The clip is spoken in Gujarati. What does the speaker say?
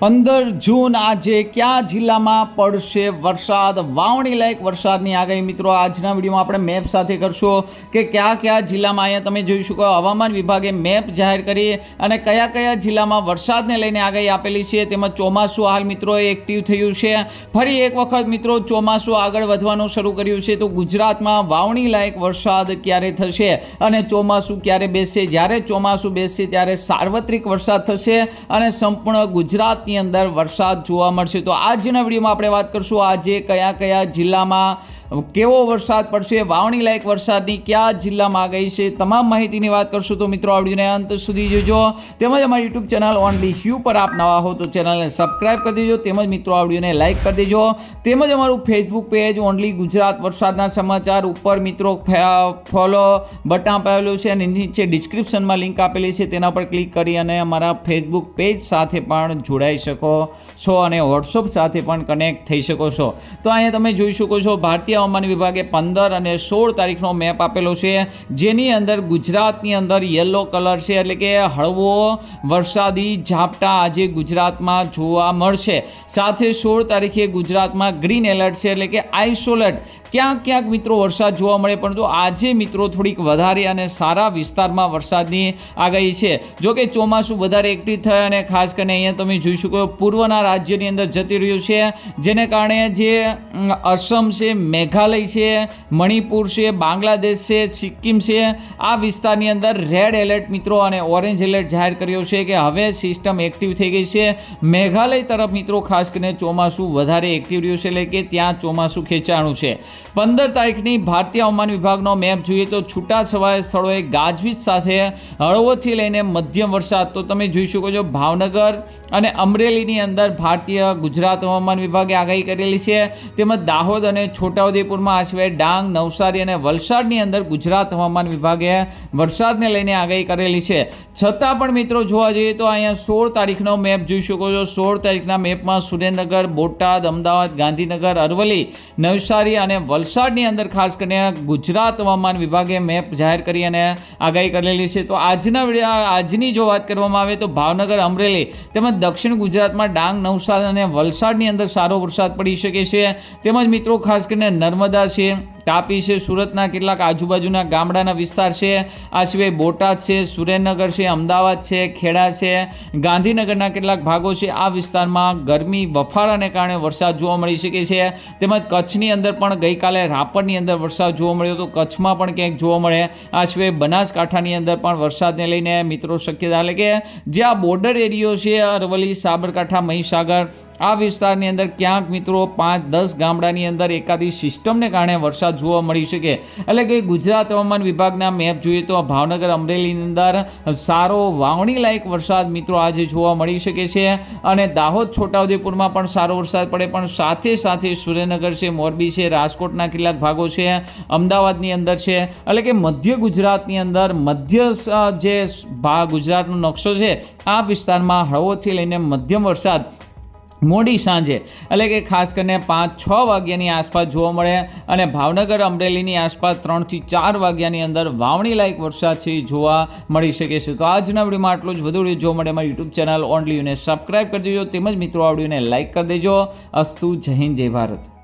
પંદર જૂન આજે કયા જિલ્લામાં પડશે વરસાદ? વાવણી લાયક વરસાદની આગાહી મિત્રો આજના વિડીયોમાં આપણે મેપ સાથે કરશો કે કયા કયા જિલ્લામાં અહીંયા તમે જોઈ શકો હવામાન વિભાગે મેપ જાહેર કરી અને કયા કયા જિલ્લામાં વરસાદને લઈને આગાહી આપેલી છે તેમજ ચોમાસું હાલ મિત્રો એક્ટિવ થયું છે. ફરી એક વખત મિત્રો ચોમાસું આગળ વધવાનું શરૂ કર્યું છે તો ગુજરાતમાં વાવણી લાયક વરસાદ ક્યારે થશે અને ચોમાસું ક્યારે બેસશે? જ્યારે ચોમાસું બેસશે ત્યારે સાર્વત્રિક વરસાદ થશે અને સંપૂર્ણ ગુજરાતની અંદર વરસાદ જોવા મળશે. તો આજના વિડીયોમાં આપણે વાત કરશું આજે કયા કયા જિલ્લામાં કેવો વરસાદ પડશે વાવણી લાયક વરસાદની કયા જિલ્લામાં ગઈ છે, તમામ માહિતીની વાત કરશું તો મિત્રો આ અંત સુધી જોજો. તેમજ અમારી યુટ્યુબ ચેનલ ઓનલી હ્યુ પર આપ નવા હો તો ચેનલને સબસ્ક્રાઇબ કરી દેજો, તેમજ મિત્રો આ વિડીયોને લાઇક કરી દેજો. તેમજ અમારું ફેસબુક પેજ ઓનલી ગુજરાત વરસાદના સમાચાર ઉપર મિત્રો ફોલો બટન અપાવેલું છે અને નીચે ડિસ્ક્રિપ્શનમાં લિંક આપેલી છે, તેના પર ક્લિક કરી અને અમારા ફેસબુક પેજ સાથે પણ જોડાઈ શકો છો અને વોટ્સઅપ સાથે પણ કનેક્ટ થઈ શકો છો. તો અહીંયા તમે જોઈ શકો છો, ભારતીય હવામાન વિભાગે પંદર અને સોળ તારીખનો મેપ આપેલો છે. જેની અંદર ગુજરાતની અંદર યલો કલર છે, એટલે કે હળવો વરસાદી ઝાપટા આજે ગુજરાતમાં જોવા મળશે. સાથે સોળ તારીખે ગુજરાતમાં ગ્રીન એલર્ટ છે, એટલે કે આઇસોલેટ ક્યાંક ક્યાંક મિત્રો વરસાદ જોવા મળે, પરંતુ આજે મિત્રો થોડીક વધારે અને સારા વિસ્તારમાં વરસાદની આગાહી છે. જો કે ચોમાસું વધારે એક્ટિવ થાય અને ખાસ કરીને અહીંયા તમે જોઈ શકો પૂર્વના રાજ્યની અંદર જતી રહ્યું છે. જેને કારણે જે અસમ છે, મેઘાલય છે, મણિપુર છે, બાંગ્લાદેશ છે, સિક્કિમ છે, આ વિસ્તારની અંદર રેડ એલર્ટ મિત્રો અને ઓરેન્જ એલર્ટ જાહેર કર્યો છે કે હવે સિસ્ટમ એક્ટિવ થઈ ગઈ છે. મેઘાલય તરફ મિત્રો ખાસ કરીને ચોમાસું વધારે એક્ટિવ રહ્યું છે, એટલે કે ત્યાં ચોમાસું ખેંચાણું છે. પંદર તારીખની ભારતીય હવામાન વિભાગનો મેપ જોઈએ તો છૂટા છવાયા સ્થળોએ ગાજવીજ સાથે હળવોથી લઈને મધ્યમ વરસાદ. તો તમે જોઈ શકો છો ભાવનગર અને અમરેલીની અંદર ભારતીય ગુજરાત હવામાન વિભાગે આગાહી કરેલી છે. તેમજ દાહોદ અને છોટાઉદેપુરમાં આ સિવાય ડાંગ, નવસારી અને વલસાડની અંદર ગુજરાત હવામાન વિભાગે વરસાદને લઈને આગાહી કરેલી છે. છતાં પણ મિત્રો જોવા જઈએ તો અહીંયા સોળ તારીખનો મેપ જોઈ શકો છો. સોળ તારીખના મેપમાં સુરેન્દ્રનગર, બોટાદ, અમદાવાદ, ગાંધીનગર, અરવલ્લી, નવસારી અને વલસાડની અંદર ખાસ કરીને ગુજરાત હવામાન વિભાગે મેપ જાહેર કરી અને આગાહી કરેલી છે. તો આજના આજની જો વાત કરવામાં આવે તો ભાવનગર, અમરેલી તેમજ દક્ષિણ ગુજરાતમાં ડાંગ, નવસારી અને વલસાડની અંદર સારો વરસાદ પડી શકે છે. તેમજ મિત્રો, ખાસ કરીને નર્મદા છે તાપી છે, સુરતના કેટલાક આજુબાજુના ગામડાના વિસ્તાર છે. આ સિવાય બોટાદ છે, સુરેન્દ્રનગર છે, અમદાવાદ છે, ખેડા છે, ગાંધીનગરના કેટલાક ભાગો છે. આ વિસ્તારમાં ગરમી વફાળાને કારણે વરસાદ જોવા મળી શકે છે. તેમજ કચ્છની અંદર પણ ગઈકાલે રાપરની અંદર વરસાદ જોવા મળ્યો તો કચ્છમાં પણ ક્યાંક જોવા મળે. આ સિવાય બનાસકાંઠાની અંદર પણ વરસાદને લઈને મિત્રો શક્યતા એટલે કે જે આ બોર્ડર એરિયો છે, અરવલ્લી, સાબરકાંઠા, મહીસાગર આ વિસ્તારની અંદર ક્યાંક મિત્રો પાંચ, દસ ગામડાની અંદર એકાદી સિસ્ટમને કારણે વરસાદ જોવા મળી શકે. એટલે કે ગુજરાત હવામાન વિભાગના મેપ જોઈએ તો ભાવનગર અમરેલીની અંદર સારો વાવણી લાયક વરસાદ મિત્રો આજે જોવા મળી શકે છે. અને દાહોદ, છોટાઉદેપુરમાં પણ સારો વરસાદ પડે, પણ સાથે સાથે સુરેન્દ્રનગર છે, મોરબી છે, રાજકોટના કેટલાક ભાગો છે, અમદાવાદની અંદર છે. એટલે કે મધ્ય ગુજરાતની અંદર મધ્ય જે ભાગ ગુજરાતનો નકશો છે, આ વિસ્તારમાં હળવોથી લઈને મધ્યમ વરસાદ મોડી સાંજે, એટલે કે ખાસ કરીને પાંચ, છ વાગ્યાની આસપાસ જોવા મળે અને ભાવનગર અમરેલીની આસપાસ ત્રણથી ચાર વાગ્યાની અંદર વાવણી લાયક વરસાદ છે જોવા મળી શકે છે. તો આજના વિડીયોમાં આટલું જ. વધુ જોવા મળે મારી યુટ્યુબ ચેનલ ઓનલી યુને સબસ્ક્રાઈબ કરી દેજો. તેમજ મિત્રો આવડીને લાઇક કરી દેજો. અસ્તુ જય હિન્દ, જય ભારત.